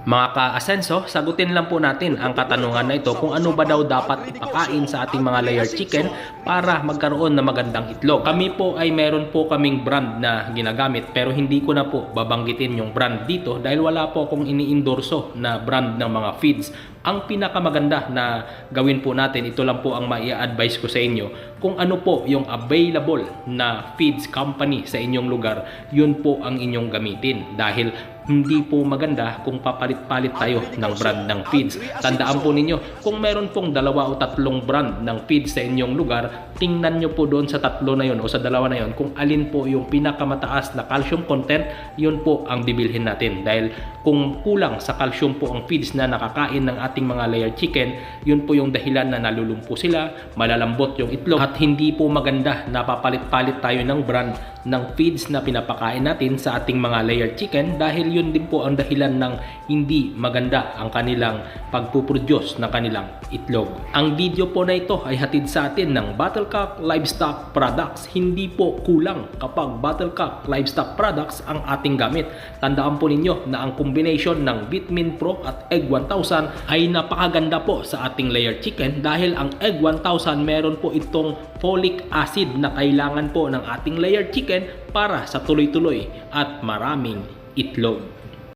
Mga ka-asenso, sagutin lang po natin ang katanungan na ito kung ano ba daw dapat ipakain sa ating mga layer chicken para magkaroon ng magandang itlog. Kami po ay meron po kaming brand na ginagamit pero hindi ko na po babanggitin yung brand dito dahil wala po akong iniindorso na brand ng mga feeds. Ang pinakamaganda na gawin po natin, ito lang po ang maia-advise ko sa inyo, kung ano po yung available na feeds company sa inyong lugar, yun po ang inyong gamitin. Dahil hindi po maganda kung papalit-palit tayo ng brand ng feeds. Tandaan po ninyo, kung meron pong dalawa o tatlong brand ng feeds sa inyong lugar, tingnan nyo po doon sa tatlo na yun o sa dalawa na yun kung alin po yung pinakamataas na calcium content, yun po ang bibilhin natin. Dahil kung kulang sa calcium po ang feeds na nakakain ng ating mga layer chicken, yun po yung dahilan na nalulumpo sila, malalambot yung itlog at hindi po maganda na papalit-palit tayo ng brand ng feeds na pinapakain natin sa ating mga layer chicken dahil yun din po ang dahilan ng hindi maganda ang kanilang pagpuproduce ng kanilang itlog. Ang video po na ito ay hatid sa atin ng Battlecock Livestock Products. Hindi po kulang kapag Battlecock Livestock Products ang ating gamit. Tandaan po ninyo na ang combination ng Vitamin Pro at Egg 1000 ay napakaganda po sa ating layer chicken dahil ang Egg 1000 meron po itong folic acid na kailangan po ng ating layer chicken para sa tuloy-tuloy at maraming itlog.